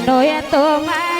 কেন এত মায়া